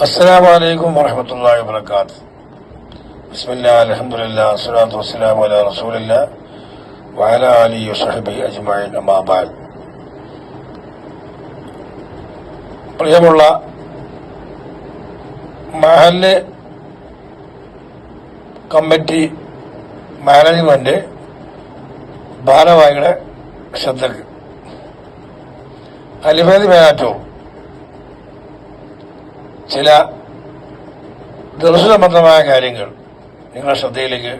അസ്സാം വലൈക്കും വറഹമത്തല്ലാ വാത്ത് ബിസ്മില്ലാ അലഹമുല്ല അസ്സലാത്തു വസ്സലാം അല റസൂലില്ല വഅല അലി വസഹബി അജ്മൈൻ അമാബാൽ പ്രിയമുള്ള മഹൽ കമ്മിറ്റി മാനേജ്മെന്റ് ഭാരവാഹിയുടെ ശ്രദ്ധക്ക് അലിഫേദ് മേനാറ്റവും ചില ദർശനബന്ധമായ കാര്യങ്ങൾ നിങ്ങളുടെ ശ്രദ്ധയിലേക്ക്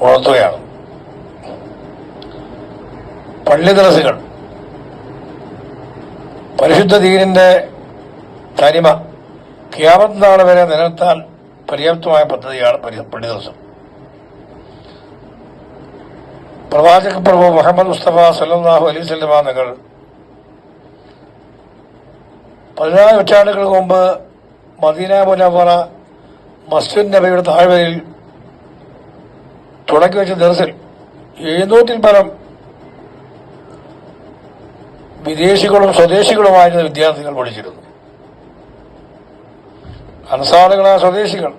ഉണർത്തുകയാണ് പള്ളി ദർസുകൾ പരിശുദ്ധ ദീനിന്റെ തനിമ ക്യാമത്ത് നാൾ വരെ നിലനിർത്താൻ പര്യാപ്തമായ പദ്ധതിയാണ് പള്ളി ദിവസം പ്രവാചക പ്രഭു മുഹമ്മദ് മുസ്തഫ സല്ലാഹു അലൈഹി സ്വല്ലമ തങ്ങൾ പതിനാല് നൂറ്റാണ്ടുകൾക്ക് മുമ്പ് മദീന മുനവറ മസ്ജിദ് നബിയുടെ താഴ്വരയിൽ തുടക്കി വെച്ച ദിവസിൽ എഴുന്നൂറ്റിൽ പരം വിദേശികളും സ്വദേശികളുമായിരുന്ന വിദ്യാർത്ഥികൾ പഠിച്ചിരുന്നു. അൻസാറുകളായ സ്വദേശികൾ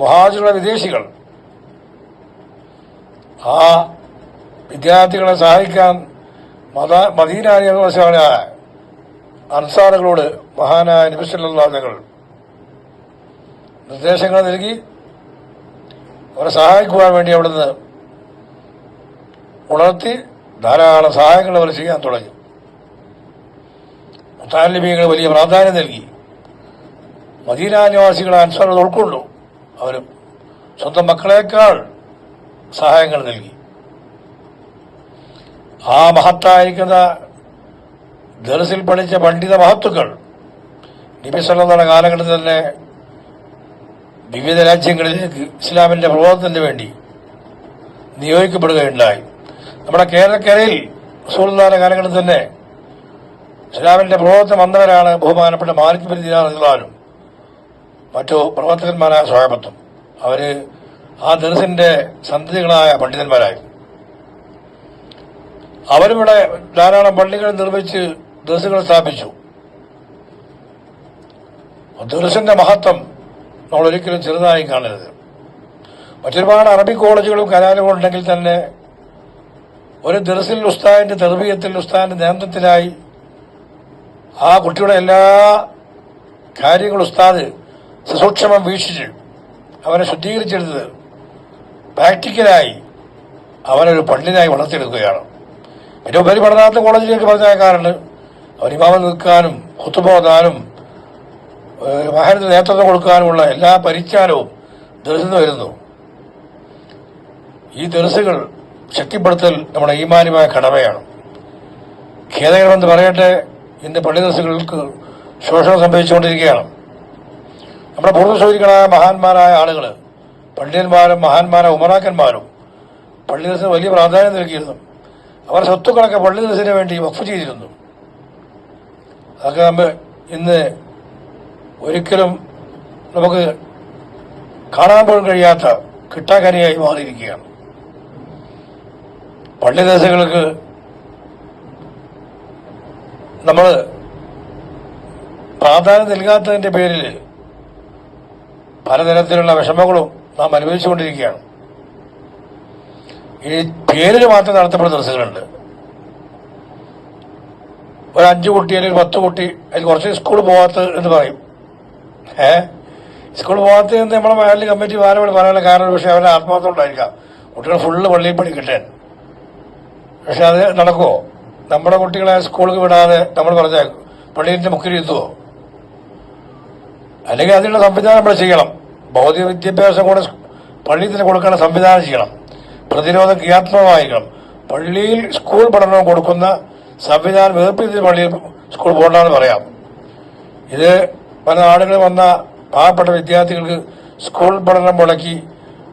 മുഹാജിറുള്ള വിദേശികൾ ആ വിദ്യാർത്ഥികളെ സഹായിക്കാൻ മദീന നിയമസായ അൻസാറുകളോട് മഹാനായ നബിസല്ലാതകൾ നിർദ്ദേശങ്ങൾ നൽകി. അവരെ സഹായിക്കുവാൻ വേണ്ടി അവിടുന്ന് ഉണർത്തി ധാരാളം സഹായങ്ങൾ അവർ ചെയ്യാൻ തുടങ്ങി. മുത്താലിബികൾ വലിയ പ്രാധാന്യം നൽകി. മദീന അൻസാറുകൾ ഉൾക്കൊണ്ടു. അവർ സ്വന്തം മക്കളേക്കാൾ സഹായങ്ങൾ നൽകി. ആ മഹത്തായിരിക്കുന്ന ദർസിൽ പഠിച്ച പണ്ഡിത മഹത്തുക്കൾ നബിസല്ലാ കാലഘട്ടത്തിൽ തന്നെ വിവിധ രാജ്യങ്ങളിലേക്ക് ഇസ്ലാമിന്റെ പ്രബോധത്തിന് വേണ്ടി നിയോഗിക്കപ്പെടുകയുണ്ടായി. നമ്മുടെ കേരളക്കരയിൽ റസൂലുള്ളാഹിന്റെ കാലഘട്ടത്തിൽ തന്നെ ഇസ്ലാമിന്റെ പ്രബോധനം വന്നവരാണ് ബഹുമാനപ്പെട്ട മാലിക് ബിൻ മറ്റു പ്രവർത്തകന്മാരായ സ്വാഗതത്വം അവർ ആ ദർസിന്റെ സന്തതികളായ പണ്ഡിതന്മാരായി. അവരിവിടെ ധാരാളം പള്ളികൾ നിർമ്മിച്ച് ദർസുകൾ സ്ഥാപിച്ചു. ദർസിന്റെ മഹത്വം നമ്മൾ ഒരിക്കലും ചെറുതായി കാണരുത്. മറ്റൊരുപാട് അറബി കോളേജുകളും കലാലയങ്ങളും ഉണ്ടെങ്കിൽ തന്നെ ഒരു ദർസിൽ ഉസ്താദിന്റെ തെർബീയത്തിൽ ഉസ്താദിന്റെ നേതൃത്വത്തിലായി ആ കുട്ടിയുടെ എല്ലാ കാര്യങ്ങളും ഉസ്താദ് സുസൂക്ഷമം വീക്ഷിച്ച് അവനെ ശുദ്ധീകരിച്ചെടുത്ത് പ്രാക്ടിക്കലായി അവനൊരു പണ്ഡിതനായി വളർത്തിയെടുക്കുകയാണ്. പിന്നെ ഉപരിപഠനാർത്ഥ കോളേജിലേക്ക് പറഞ്ഞയക്കാറുണ്ട് അവർ ഇമാമം നിൽക്കാനും കുത്തുപോകാനും വാഹനത്തിന് നേതൃത്വം കൊടുക്കാനുമുള്ള എല്ലാ പരിജ്ഞാനവും ദർശനം വരുന്നു. ഈ ദർസുകൾ ശക്തിപ്പെടുത്തൽ നമ്മുടെ ഈമാനുമായ കടമയാണ്. ഖേദകരമെന്ന് പറയട്ടെ ഇന്ന് പള്ളി ദർസുകൾക്ക് ശോഷണം സംഭവിച്ചുകൊണ്ടിരിക്കുകയാണ്. നമ്മുടെ പൂർവശോരികളായ മഹാന്മാരായ ആളുകൾ പണ്ഡിതന്മാരും മഹാന്മാരായ ഉമറാക്കന്മാരും പള്ളി ദർശനം വലിയ പ്രാധാന്യം നൽകിയിരുന്നു. അവർ സ്വത്തുക്കളൊക്കെ പള്ളി ദർശനത്തിന് വേണ്ടി വഖഫ് ചെയ്തിരുന്നു. അതൊക്കെ നമ്മൾ ഇന്ന് ഒരിക്കലും നമുക്ക് കാണാൻ പോലും കഴിയാത്ത കിട്ടാക്കനിയായി മാറിയിരിക്കുകയാണ്. പള്ളി ദിവസങ്ങൾക്ക് നമ്മൾ പ്രാധാന്യം നൽകാത്തതിന്റെ പേരിൽ പലതരത്തിലുള്ള വിഷമങ്ങളും നാം അനുഭവിച്ചുകൊണ്ടിരിക്കുകയാണ്. ഈ പേരിൽ മാത്രം നടത്തപ്പെടുന്ന ദിവസങ്ങളുണ്ട് ഒരു അഞ്ചു കുട്ടി അല്ലെങ്കിൽ പത്ത് കുട്ടി അതിൽ കുറച്ച് സ്കൂൾ പോകാത്തത് എന്ന് പറയും. ഏ? സ്കൂൾ പോകാത്തത് എന്ന് നമ്മളെ മലയാളി കമ്മിറ്റി ഭാരവാഹി പറയാനുള്ള കാരണം പക്ഷെ അവരുടെ ആത്മാർത്ഥം ഉണ്ടായിരിക്കാം കുട്ടികൾ ഫുള്ള് പള്ളിയിൽ പഠിക്കട്ടെ. പക്ഷെ അത് നടക്കുമോ നമ്മുടെ കുട്ടികളെ സ്കൂളിൽ വിടാതെ നമ്മൾ പറഞ്ഞാൽ പള്ളിയിന്റെ മുക്കിൽ എത്തുമോ അല്ലെങ്കിൽ അതിനുള്ള സംവിധാനം നമ്മൾ ചെയ്യണം. ഭൗതിക വിദ്യാഭ്യാസം കൂടെ പള്ളിയിൽ തന്നെ കൊടുക്കേണ്ട സംവിധാനം ചെയ്യണം. പ്രതിരോധം ക്രിയാത്മകമായിരിക്കണം. പള്ളിയിൽ സ്കൂൾ പഠനം കൊടുക്കുന്ന സംവിധാനം ഏർപ്പെടുത്തി പള്ളിയിൽ സ്കൂൾ പോകണ്ടെന്ന് പറയാം. ഇത് പല നാടുകളിൽ വന്ന പാവപ്പെട്ട വിദ്യാർത്ഥികൾക്ക് സ്കൂൾ പഠനം മുടക്കി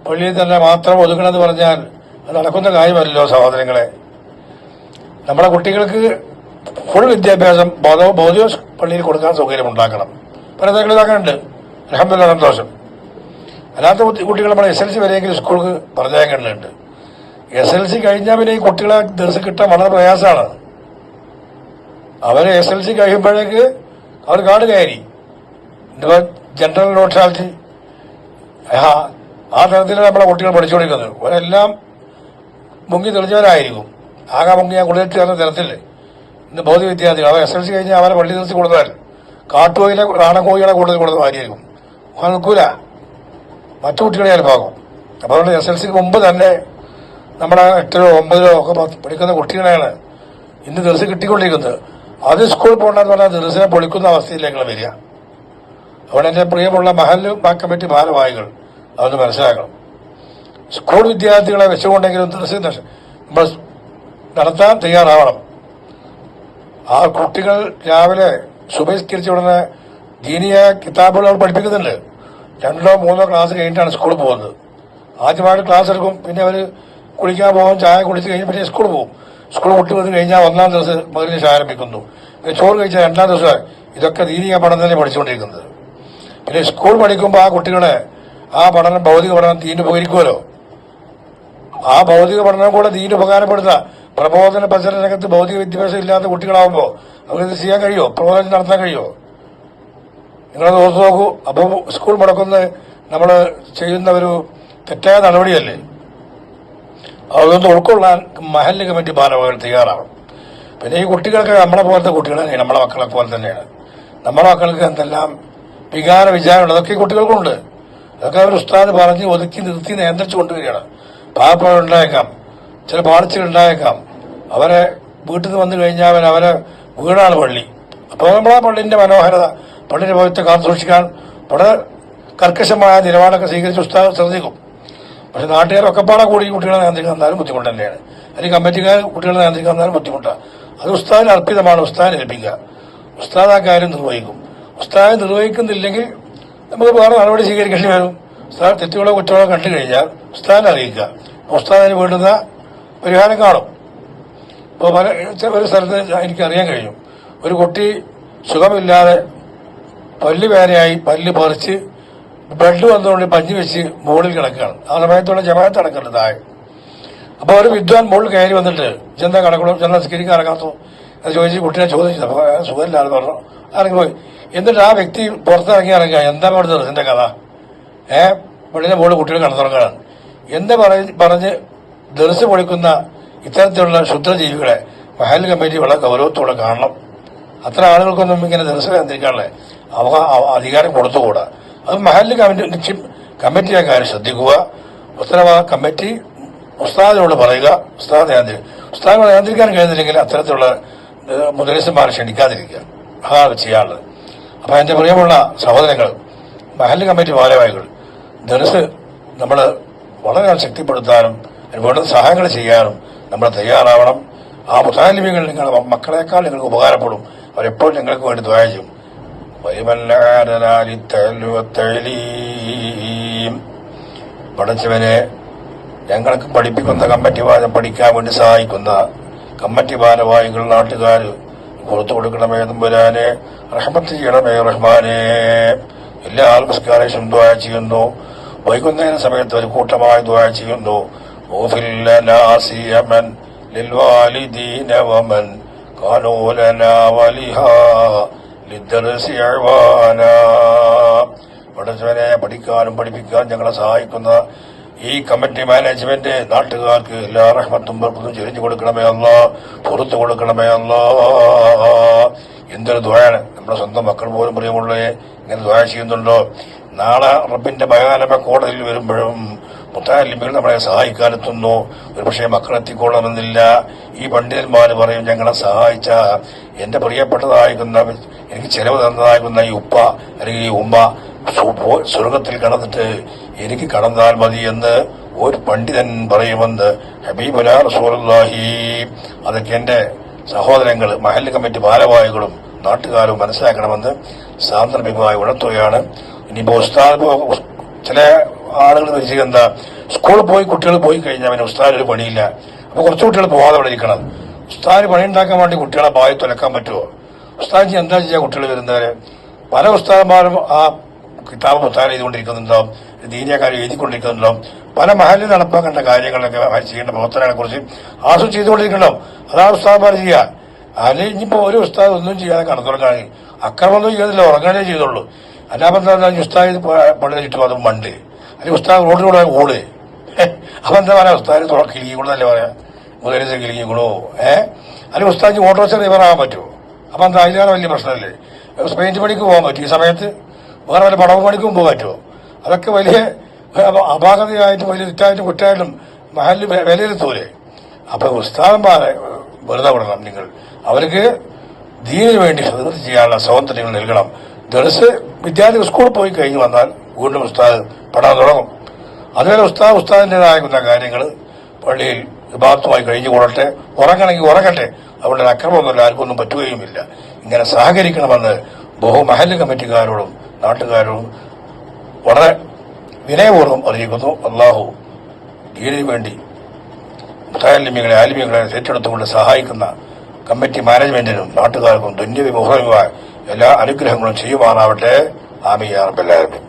പള്ളിയിൽ തന്നെ മാത്രം ഒതുക്കണമെന്ന് പറഞ്ഞാൽ അത് നടക്കുന്ന കാര്യമല്ലല്ലോ സഹോദരങ്ങളെ. നമ്മുടെ കുട്ടികൾക്ക് ഫുൾ വിദ്യാഭ്യാസം ബോധവും ബോധ്യവും പള്ളിയിൽ കൊടുക്കാൻ സൗകര്യം ഉണ്ടാക്കണം. പല ഇതാക്കുന്നുണ്ട് അലഹമ്മദില്ല സന്തോഷം. അല്ലാത്ത കുട്ടി- കുട്ടികൾ നമ്മൾ എസ് എൽ സി വരെയെങ്കിലും സ്കൂൾക്ക് പറഞ്ഞയക്കേണ്ടതുണ്ട്. എസ് എൽ സി കഴിഞ്ഞാൽ പിന്നെ ഈ കുട്ടികളെ ദിവസം കിട്ടാൻ വളരെ പ്രയാസമാണ്. അവർ എസ് എൽ സി കഴിയുമ്പോഴേക്ക് അവർ കാട് കയറി ഇന്നിപ്പോ ജനറൽ നോട്ടാലിറ്റി ആ തരത്തിൽ നമ്മളെ കുട്ടികൾ പഠിച്ചുകൊണ്ടിരിക്കുന്നത്. അവരെല്ലാം മുങ്ങി തെളിഞ്ഞവരായിരിക്കും. ആകെ മുങ്ങി ആ കുളിയിട്ട് ചേർന്ന തരത്തിൽ. ഇന്ന് ഭൗതിക വിദ്യാർത്ഥികൾ അവർ എസ് എൽ സി കഴിഞ്ഞാൽ അവരെ പള്ളി നിർത്തി കൊടുത്താൽ കാട്ടുകോയിലെ റാണക്കോയിലെ കൂടുതൽ കൊടുത്ത മാതിരിയായിരിക്കും നിൽക്കൂല. മറ്റു കുട്ടികളെ ഭാഗം. അപ്പോൾ അതുകൊണ്ട് എസ് എൽ സിക്ക് മുമ്പ് തന്നെ നമ്മുടെ എട്ടിലോ ഒമ്പതിലോ ഒക്കെ പഠിക്കുന്ന കുട്ടികളെയാണ് ഇന്ന് ദിവസം കിട്ടിക്കൊണ്ടിരിക്കുന്നത്. അത് സ്കൂളിൽ പോകണമെന്ന് പറഞ്ഞാൽ ദുരസിനെ പൊളിക്കുന്ന അവസ്ഥയിലേക്ക് വരിക. അവിടെ എന്റെ പ്രിയമുള്ള മഹൽ കമ്മിറ്റി ഭാരവാഹികൾ അതൊന്ന് മനസ്സിലാക്കണം. സ്കൂൾ വിദ്യാർത്ഥികളെ വെച്ചുകൊണ്ടെങ്കിലും ദിവസം ബസ് നടത്താൻ തയ്യാറാവണം. ആ കുട്ടികൾ രാവിലെ സുബഹിസ്കരിച്ച ഉടനെ ദീനിയ കിതാബുകൾ അവർ പഠിപ്പിക്കുന്നുണ്ട്. രണ്ടോ മൂന്നോ ക്ലാസ് കഴിഞ്ഞിട്ടാണ് സ്കൂളിൽ പോകുന്നത്. ആദ്യമായിട്ട് ക്ലാസ് എടുക്കും പിന്നെ അവർ കുളിക്കാൻ പോകും ചായ കുടിച്ച് കഴിഞ്ഞ് പിന്നെ സ്കൂളിൽ പോകും. സ്കൂൾ വിട്ടു വന്നു കഴിഞ്ഞാൽ ഒന്നാം ദിവസം ചായ ആരംഭിക്കുന്നു ചോറ് കഴിച്ചാൽ രണ്ടാം ദിവസം ഇതൊക്കെ ദീനിക പഠനം തന്നെ പഠിച്ചുകൊണ്ടിരിക്കുന്നത്. പിന്നെ സ്കൂൾ പഠിക്കുമ്പോൾ ആ കുട്ടികളെ ആ പഠനം ഭൗതിക പഠനം തീന് പോയിരിക്കുമല്ലോ ആ ഭൗതിക പഠനം കൂടെ ദീന് ഉപകാരപ്പെടുന്ന പ്രബോധന പ്രചരണ രംഗത്ത് ഭൗതിക വിദ്യാഭ്യാസം ഇല്ലാത്ത കുട്ടികളാവുമ്പോൾ അവർക്ക് ചെയ്യാൻ കഴിയുമോ പ്രബോധനം നടത്താൻ കഴിയുമോ നിങ്ങളത് ഓർത്ത് നോക്കൂ. അപ്പം സ്കൂൾ മുടക്കുന്ന നമ്മൾ ചെയ്യുന്ന ഒരു തെറ്റായ നടപടിയല്ലേ? അതൊന്ന് ഉൾക്കൊള്ളാൻ മഹല്ല് കമ്മിറ്റി ഭാരവാഹികൾ തയ്യാറാവണം. പിന്നെ ഈ കുട്ടികൾക്ക് നമ്മളെ പോലത്തെ കുട്ടികളെ നമ്മളെ മക്കളെ പോലെ തന്നെയാണ്. നമ്മളെ മക്കൾക്ക് എന്തെല്ലാം വികാര വിചാരമുണ്ട് അതൊക്കെ ഈ കുട്ടികൾക്കുണ്ട്. അതൊക്കെ അവർ ഉസ്താദ് പറഞ്ഞ് ഒതുക്കി നിർത്തി നിയന്ത്രിച്ചു കൊണ്ടുവരികയാണ്. പാപ്പകൾ ഉണ്ടായേക്കാം ചില പാളിച്ചകൾ ഉണ്ടായേക്കാം അവരെ വീട്ടിൽ നിന്ന് വന്നു കഴിഞ്ഞാൽ അവൻ അവരെ വീടാണ് പള്ളി. അപ്പോൾ നമ്മളാ പള്ളിന്റെ മനോഹരത പള്ളിയുടെ ഭവത്തെ കാത്തു സൂക്ഷിക്കാൻ വളരെ കർക്കശമായ നിലപാടൊക്കെ സ്വീകരിച്ച് ഉസ്താദ് ശ്രദ്ധിക്കും. പക്ഷെ നാട്ടുകാരൊക്കെ പാടെ കൂടി കുട്ടികളെ നിയന്ത്രിക്കാൻ തന്നാലും ബുദ്ധിമുട്ട് തന്നെയാണ് അല്ലെങ്കിൽ കമ്മിറ്റിക്കാർ കുട്ടികളെ നിയന്ത്രിക്കാൻ തന്നാലും ബുദ്ധിമുട്ടാണ് അത് ഉസ്താദിന് അർപ്പിതമാണ് ഉസ്താദിന് ഏൽപ്പിക്കുക. ഉസ്താദ് ആ കാര്യം നിർവഹിക്കും. ഉസ്താദ് നിർവഹിക്കുന്നില്ലെങ്കിൽ നമുക്ക് വേറെ നടപടി സ്വീകരിക്കേണ്ടി വരും. ഉസ്താദ് തെറ്റുകളോ കുറ്റങ്ങളോ കണ്ടു കഴിഞ്ഞാൽ ഉസ്താദിനെ അറിയിക്കുക. ഉസ്താദിന് വേണ്ടുന്ന പരിഹാരം കാണും. ഇപ്പോൾ പല ഒരു സ്ഥലത്ത് എനിക്ക് അറിയാൻ കഴിഞ്ഞു. ഒരു കുട്ടി സുഖമില്ലാതെ പല്ല് വേനയായി പല്ല് പറിച്ച് ബ്ലഡ് വന്നുകൊണ്ട് പഞ്ഞി വെച്ച് മുകളിൽ കിടക്കുകയാണ്. ആ സമയത്തുള്ള ജമാഅത്ത് നടക്കുന്നുണ്ട് താഴെ. അപ്പൊ ഒരു വിദ്വാൻ മുകളിൽ കയറി വന്നിട്ട് ചെന്താ കടക്കണോ ചെന്ന സ്ക്രീൻ ഇറങ്ങാത്തോ അത് ചോദിച്ച് കുട്ടിയെ ചോദിച്ചു അപ്പൊ അയാൾ സുഖമില്ലാതെ പറഞ്ഞു. ഇറങ്ങി പോയി. എന്നിട്ട് ആ വ്യക്തി പുറത്തിറങ്ങി ഇറങ്ങുക എന്താ പറഞ്ഞത് എന്റെ കഥ? ഏ? പള്ളിന്റെ മുകളിൽ കുട്ടികൾ കടന്നുറങ്ങുകയാണ്. എന്ന് പറഞ്ഞ് പറഞ്ഞ് ദർസ് പൊളിക്കുന്ന ഇത്തരത്തിലുള്ള ശുദ്ധജീവികളെ മഹൽ കമ്മിറ്റി വളരെ ഗൗരവത്തോടെ കാണണം. അത്ര ആളുകൾക്കൊന്നും ഇങ്ങനെ ദർശനം എന്തിരിക്കാനുള്ള അവ- അധികാരം കൊടുത്തുകൂടാ. അത് മഹല്ല് കമ്മിറ്റി കമ്മിറ്റി കാര്യം ശ്രദ്ധിക്കുക. ഉത്തരവാദ കമ്മിറ്റി ഉസ്താദിനോട് പറയുക. ഉസ്താദ് നിയന്ത്രി ഉസ്താദിനെ നിയന്ത്രിക്കാൻ കഴിയുന്നില്ലെങ്കിൽ അത്തരത്തിലുള്ള മുദ്രസന്മാരെ ക്ഷണിക്കാതിരിക്കുക. അതാണ് ചെയ്യാനുള്ളത്. അപ്പൊ എന്റെ പ്രിയമുള്ള സഹോദരങ്ങൾ മഹല്ല് കമ്മിറ്റി ഭാരവാഹികൾ ദർസ് നമ്മൾ വളരെ ശക്തിപ്പെടുത്താനും വേണ്ട സഹായങ്ങൾ ചെയ്യാനും നമ്മൾ തയ്യാറാവണം. ആ മുതാലിമികൾ നിങ്ങളുടെ മക്കളെക്കാൾ നിങ്ങൾക്ക് ഉപകാരപ്പെടും. അവരെപ്പോഴും നിങ്ങൾക്ക് വേണ്ടി ദ്വായ ചെയ്യും. പഠിച്ചവനെ ഞങ്ങൾക്ക് പഠിപ്പിക്കുന്ന കമ്മിറ്റി വാദം പഠിക്കാൻ വേണ്ടി സഹായിക്കുന്ന കമ്മിറ്റി ഭാരവാഹികൾ നാട്ടുകാർ പുറത്തു കൊടുക്കണമേ തമ്പുരാനെ റഹ്മത്ത് ചെയ്യണമേ റഹ്മാനെ എല്ലാ നമസ്കാരം ദ്വായ ചെയ്യുന്നു വൈകുന്നേര സമയത്ത് ഒരു കൂട്ടമായി ദ്വായ ചെയ്യുന്നു ഓഫിൽ ലനാ സിയമൻ للوالدين ومن قالوا لنا ولها للدرس عوانا പഠിച്ചവനെ പഠിക്കാനും പഠിപ്പിക്കാനും ഞങ്ങളെ സഹായിക്കുന്ന ഈ കമ്മിറ്റി മാനേജ്മെന്റ് നാട്ടുകാർക്ക് എല്ലാ റഹ്മത്തും ബർക്കത്തും ചെരിഞ്ഞു കൊടുക്കണമേ അല്ല പുറത്തു കൊടുക്കണമേ അല്ല. എന്തൊരു ദ്വയാണ് നമ്മുടെ സ്വന്തം മക്കൾ പോലും പ്രിയമുള്ളേ ഇങ്ങനെ ദ്വയ ചെയ്യുന്നുണ്ടോ? നാളെ റബ്ബിന്റെ ഭയാനമ കോടതിയിൽ വരുമ്പോഴും മുത്താലിമികൾ നമ്മളെ സഹായിക്കാനെത്തുന്നു. ഒരുപക്ഷെ മക്കളെത്തിക്കൊള്ളണമെന്നില്ല ഈ പണ്ഡിതന്മാർ പറയും ഞങ്ങളെ സഹായിച്ച എന്റെ പ്രിയപ്പെട്ടതായിരിക്കുന്ന എനിക്ക് ചെലവ് തന്നതായിരിക്കുന്ന ഈ ഉപ്പ അല്ലെങ്കിൽ ഈ ഉമ്മ സ്വർഗത്തിൽ കടന്നിട്ട് എനിക്ക് കടന്നാൽ മതി എന്ന് ഒരു പണ്ഡിതൻ പറയുമെന്ന് ഹബീബുല റസൂലുള്ളാഹി. അതൊക്കെ എന്റെ സഹോദരങ്ങൾ മഹല്ല് കമ്മിറ്റി ഭാരവാഹികളും നാട്ടുകാരും മനസ്സിലാക്കണമെന്ന് സാന്ദർഭികമായി ഉണർത്തുകയാണ്. ഇനിയിപ്പോ ഉസ്താദ് ചില ആളുകൾ വെച്ചാൽ എന്താ സ്കൂളിൽ പോയി കുട്ടികൾ പോയി കഴിഞ്ഞാൽ പിന്നെ ഉസ്താദിന് ഒരു പണിയില്ല. അപ്പോൾ കുറച്ച് കുട്ടികൾ പോകാതെ അവിടെ ഇരിക്കണം. ഉസ്താദിന് പണി ഉണ്ടാക്കാൻ വേണ്ടി കുട്ടികളെ ഭാവി തുലക്കാൻ പറ്റുമോ ഉസ്താദ് എന്താ ചെയ്യുക കുട്ടികൾ വരുന്നവരെ? പല ഉസ്താദന്മാരും ആ കിതാബ് മുത്താൻ ചെയ്തുകൊണ്ടിരിക്കുന്നുണ്ടാവും ദീനിയ കാര്യം എഴുതിക്കൊണ്ടിരിക്കുന്നുണ്ടാവും പല മഹലിൽ നടപ്പാക്കേണ്ട കാര്യങ്ങളൊക്കെ ചെയ്യേണ്ട പ്രവർത്തനങ്ങളെ കുറിച്ച് ആസ്വദിച്ച് ചെയ്തുകൊണ്ടിരിക്കണ്ടാവും അതാണ് ഉസ്താദന്മാർ ചെയ്യുക അല്ലെങ്കിൽ ഇനിയിപ്പോ ഒരു ഉസ്താദ് ഒന്നും ചെയ്യാതെ കടന്നുറങ്ങാണെങ്കിൽ അക്രമമൊന്നും ചെയ്തില്ല ഉറങ്ങാനേ ചെയ്തുള്ളൂ. അല്ലാപ്പം ഉസ്താദ് പള്ളി ചുറ്റും അത് മണ്ട് അല്ലെങ്കിൽ ഉസ്താദ് റോഡിലൂടെ ഓട്. അപ്പം എന്താ പറയാ ഉസ്താദ് തുറ കിളിക്കൂടല്ലേ പറയാ. മുതലിച്ച് കിളിക്കൂടോ ഏഹ് അല്ലെങ്കിൽ ഉസ്താദ് ഓട്ടോറിക്ഷ ഡ്രൈവറാകാൻ പറ്റുമോ? അപ്പൊ എന്താ അതിലാണ് വലിയ പ്രശ്നമല്ലേ? പെയിന്റ് പണിക്ക് പോകാൻ പറ്റും ഈ സമയത്ത് വേറെ വല്ല പടവ് പണിക്കും പോകാൻ പറ്റുമോ? അതൊക്കെ വലിയ അപ- അപാകതയായിട്ടും വലിയ തെറ്റായിട്ടും കുറ്റായിട്ടും മഹൽ വിലയിരുത്തൂലേ? അപ്പൊ ഉസ്താദന്മാരെ വെറുതെ വിടണം നിങ്ങൾ. അവർക്ക് ദീനിന് വേണ്ടി ചെയ്യാനുള്ള സ്വാതന്ത്ര്യങ്ങൾ നൽകണം. ദർസ് വിദ്യാർത്ഥി സ്കൂളിൽ പോയി കഴിഞ്ഞ് വന്നാൽ വീണ്ടും ഉസ്താദ് പഠനം തുടങ്ങും. അതുവരെ ഉസ്താദ് ഉസ്താദിന്റെതാകുന്ന കാര്യങ്ങൾ പള്ളിയിൽ വിഭാഗത്തുമായി കഴിഞ്ഞു കൂടട്ടെ ഉറങ്ങണമെങ്കിൽ ഉറങ്ങട്ടെ. അവരുടെ അക്രമമൊന്നുമില്ല ആർക്കൊന്നും പറ്റുകയുമില്ല. ഇങ്ങനെ സഹകരിക്കണമെന്ന് ബഹുമഹൽ കമ്മിറ്റിക്കാരോടും നാട്ടുകാരോടും വളരെ വിനയപൂർവം അറിയിക്കുന്നു. അള്ളാഹു ദീനിന് വേണ്ടി മുത്താലിമികളെ ആലിമികളെ ഏറ്റെടുത്തുകൊണ്ട് സഹായിക്കുന്ന കമ്മിറ്റി മാനേജ്മെന്റിനും നാട്ടുകാർക്കും ദുന്യവിമുഖമായ എല്ലാ അനുഗ്രഹങ്ങളും ചെയ്യുവാനാവട്ടെ. ആമിയാർ അറബല്ലാരും